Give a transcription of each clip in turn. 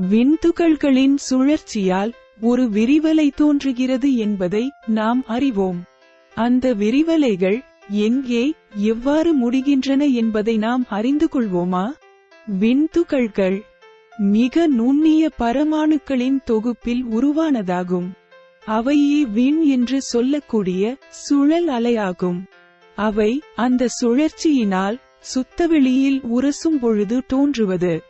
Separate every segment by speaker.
Speaker 1: விண்துகள்களின் சுழற்சியால் ஒரு விரிவலை தோன்றுகிறது என்பதை நாம் அறிவோம். அந்த விரிவலைகள் எங்கே எவ்வாறு முடிகின்றன என்பதை நாம் அறிந்து கொள்வோமா? விண்துகள்கள் மிக நுண்ணிய பரமாணுக்களின் தொகுப்பில் உருவானதாகும். அவையே விண் என்று சொல்லக்கூடிய சுழல் அலையாகும். அவை அந்த சுழற்சியினால் சுத்தவெளியில் உரசும் பொழுது தோன்றுவது.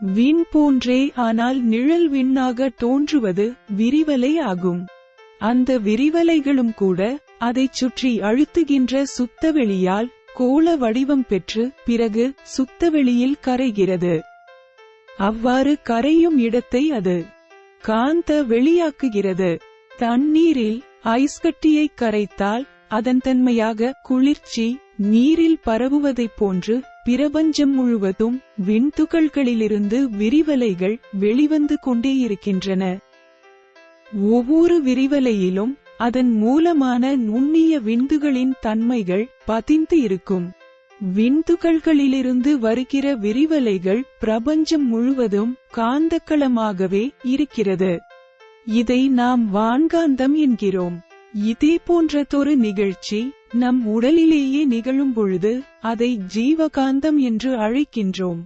Speaker 1: விண் போன்றே ஆனால் நிழல் விண்ணாக தோன்றுவது விரிவலை ஆகும் அந்த விரிவலைகளும் கூட அதைச் சுற்றி அழுத்துகின்ற சுத்தவெளியால் கோள வடிவம் பெற்று பிறகு சுத்தவெளியில் கரைகிறது. அவ்வாறு கரையும் இடத்தை அது காந்த வெளியாக்குகிறது. தண்ணீரில் ஐஸ்கட்டியை கரைத்தால் அதன் தன்மையாக குளிர்ச்சி நீரில் பரவுவதைப் போன்று பிரபஞ்சம் முழுவதும் விண்துகள்களிலிருந்து விரிவலைகள் வெளிவந்து கொண்டே இருக்கின்றன. ஒவ்வொரு விரிவலையிலும் அதன் மூலமான நுண்ணிய விந்துகளின் தன்மைகள் பதிந்து இருக்கும். விண்துகள்களிலிருந்து வருகிற விரிவலைகள் பிரபஞ்சம் முழுவதும் காந்தக்களமாகவே இருக்கிறது. இதை நாம் வான்காந்தம் என்கிறோம். இதே போன்றதொரு நிகழ்ச்சி நம் உடலிலேயே நிகழும் பொழுது அதை ஜீவகாந்தம் என்று அழைக்கின்றோம்.